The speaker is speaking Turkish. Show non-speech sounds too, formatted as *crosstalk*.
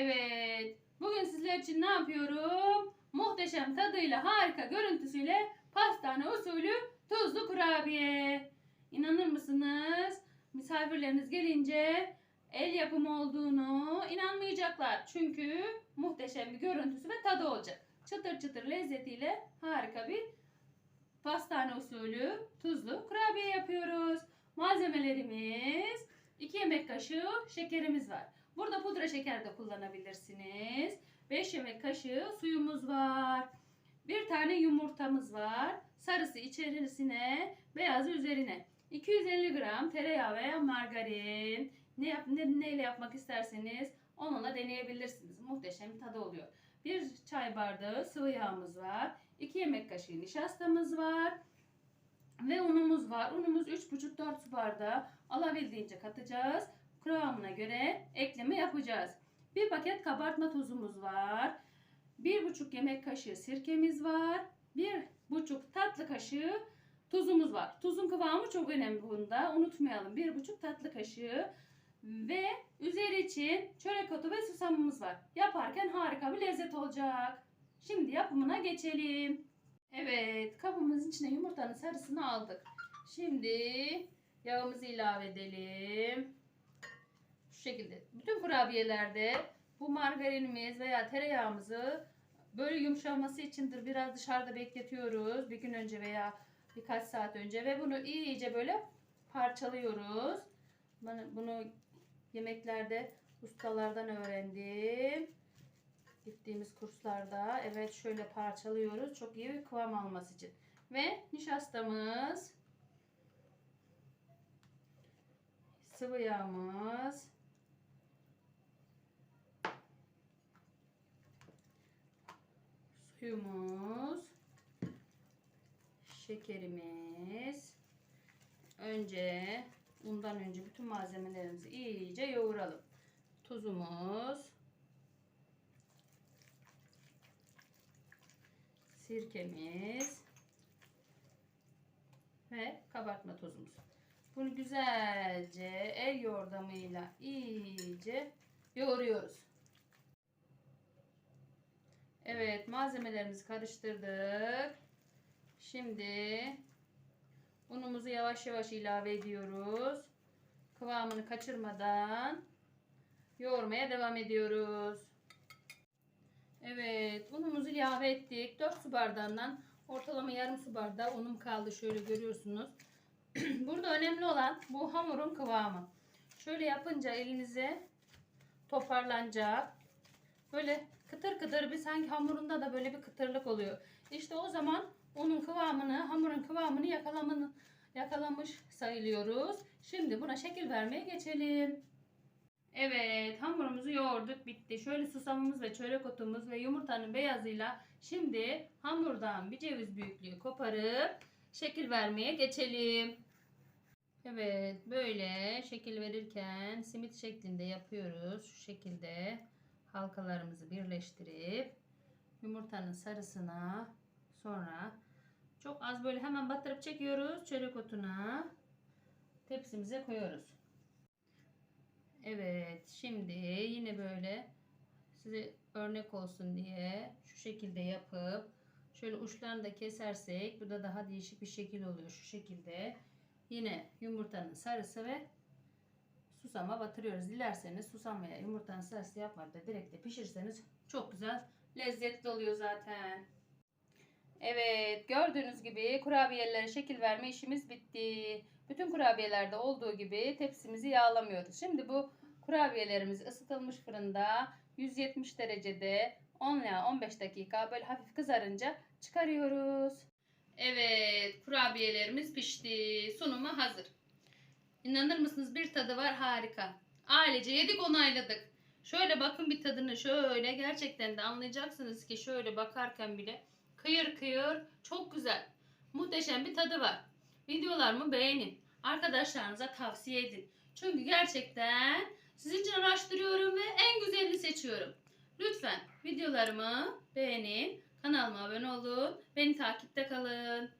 Evet. Bugün sizler için ne yapıyorum? Muhteşem tadıyla, harika görüntüsüyle pastane usulü tuzlu kurabiye. İnanır mısınız? Misafirleriniz gelince el yapımı olduğunu inanmayacaklar. Çünkü muhteşem bir görüntüsü ve tadı olacak. Çıtır çıtır lezzetiyle harika bir pastane usulü tuzlu kurabiye yapıyoruz. Malzemelerimiz 2 yemek kaşığı şekerimiz var. Burada pudra şeker de kullanabilirsiniz. 5 yemek kaşığı suyumuz var. Bir tane yumurtamız var. Sarısı içerisine, beyazı üzerine. 250 gram tereyağı veya margarin. Ne, yap, ne neyle yapmak isterseniz onunla deneyebilirsiniz. Muhteşem bir tadı oluyor. Bir çay bardağı sıvı yağımız var. 2 yemek kaşığı nişastamız var. Ve unumuz var. Unumuz 3,5-4 su bardağı alabildiğince katacağız. Kıvamına göre ekleme yapacağız. Bir paket kabartma tozumuz var. 1,5 yemek kaşığı sirkemiz var. 1,5 tatlı kaşığı tuzumuz var. Tuzun kıvamı çok önemli bunda. Unutmayalım. 1,5 tatlı kaşığı ve üzeri için çörek otu ve susamımız var. Yaparken harika bir lezzet olacak. Şimdi yapımına geçelim. Evet, kabımızın içine yumurtanın sarısını aldık. Şimdi yağımızı ilave edelim. Şu şekilde. Bütün kurabiyelerde bu margarinimiz veya tereyağımızı böyle yumuşaması içindir biraz dışarıda bekletiyoruz. Bir gün önce veya birkaç saat önce ve bunu iyice böyle parçalıyoruz. Bunu yemeklerde ustalardan öğrendim. Gittiğimiz kurslarda evet şöyle parçalıyoruz. Çok iyi bir kıvam alması için. Ve nişastamız sıvı yağımız suyumuz şekerimiz önce undan önce bütün malzemelerimizi iyice yoğuralım. Tuzumuz sirkemiz ve kabartma tozumuz. Bunu güzelce el yordamıyla iyice yoğuruyoruz. Evet malzemelerimizi karıştırdık. Şimdi unumuzu yavaş yavaş ilave ediyoruz. Kıvamını kaçırmadan yoğurmaya devam ediyoruz. Evet unumuzu ilave ettik. 4 su bardağından ortalama yarım su bardağı unum kaldı. Şöyle görüyorsunuz. *clears throat* Burada önemli olan bu hamurun kıvamı. Şöyle yapınca elinize toparlanacak. Böyle kıtır kıtır bir sanki hamurunda da böyle bir kıtırlık oluyor. İşte o zaman unun kıvamını, hamurun kıvamını yakalamanı, yakalamış sayılıyoruz. Şimdi buna şekil vermeye geçelim. Evet hamurumuzu yoğurduk bitti. Şöyle susamımız ve çörek otumuz ve yumurtanın beyazıyla şimdi hamurdan bir ceviz büyüklüğü koparıp şekil vermeye geçelim. Evet böyle şekil verirken simit şeklinde yapıyoruz. Şu şekilde halkalarımızı birleştirip yumurtanın sarısına sonra çok az böyle hemen batırıp çekiyoruz çörek otuna tepsimize koyuyoruz. Evet şimdi yine böyle size örnek olsun diye şu şekilde yapıp şöyle uçlarını da kesersek bu da daha değişik bir şekil oluyor şu şekilde. Yine yumurtanın sarısı ve susama batırıyoruz. Dilerseniz susam veya yumurtanın sarısı yapmadan da direkt de pişirseniz çok güzel lezzetli oluyor zaten. Evet gördüğünüz gibi kurabiyelere şekil verme işimiz bitti. Bütün kurabiyelerde olduğu gibi tepsimizi yağlamıyoruz. Şimdi bu kurabiyelerimiz ısıtılmış fırında 170 derecede 10 ila 15 dakika böyle hafif kızarınca çıkarıyoruz. Evet kurabiyelerimiz pişti. Sunuma hazır. İnanır mısınız bir tadı var harika. Ailece yedik onayladık. Şöyle bakın bir tadını şöyle gerçekten de anlayacaksınız ki şöyle bakarken bile kıyır kıyır çok güzel. Muhteşem bir tadı var. Videolarımı beğenin. Arkadaşlarınıza tavsiye edin. Çünkü gerçekten sizin için araştırıyorum ve en güzelini seçiyorum. Lütfen videolarımı beğenin. Kanalıma abone olun. Beni takipte kalın.